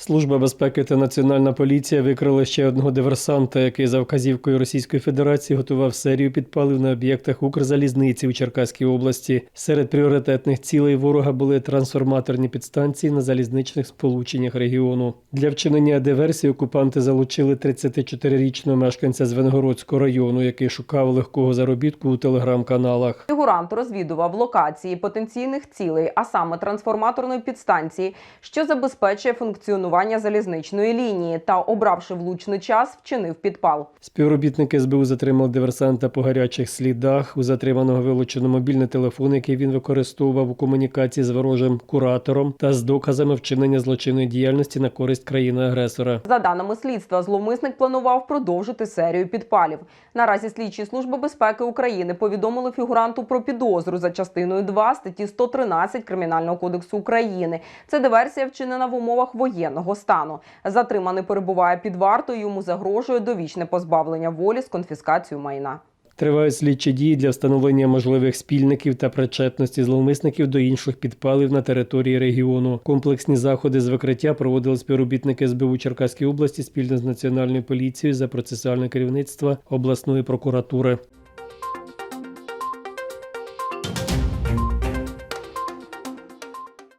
Служба безпеки та національна поліція викрили ще одного диверсанта, який за вказівкою Російської Федерації готував серію підпалів на об'єктах Укрзалізниці у Черкаській області. Серед пріоритетних цілей ворога були трансформаторні підстанції на залізничних сполученнях регіону. Для вчинення диверсії окупанти залучили 34-річного мешканця Звенгородського району, який шукав легкого заробітку у телеграм-каналах. Фігурант розвідував локації потенційних цілей, а саме трансформаторної підстанції, що забезпечує функціонування залізничної лінії, та, обравши влучний час, вчинив підпал. Співробітники СБУ затримали диверсанта по гарячих слідах. У затриманого вилучено мобільний телефон, який він використовував у комунікації з ворожим куратором, та з доказами вчинення злочинної діяльності на користь країни-агресора. За даними слідства, зловмисник планував продовжити серію підпалів. Наразі слідчі служби безпеки України повідомили фігуранту про підозру за частиною 2 статті 113 Кримінального кодексу України. Це диверсія вчинена в умовах воєнного стану. Затриманий перебуває під вартою. Йому загрожує довічне позбавлення волі з конфіскацією майна. Тривають слідчі дії для встановлення можливих спільників та причетності зловмисників до інших підпалів на території регіону. Комплексні заходи з викриття проводили співробітники СБУ Черкаської області спільно з національною поліцією за процесуальне керівництво обласної прокуратури.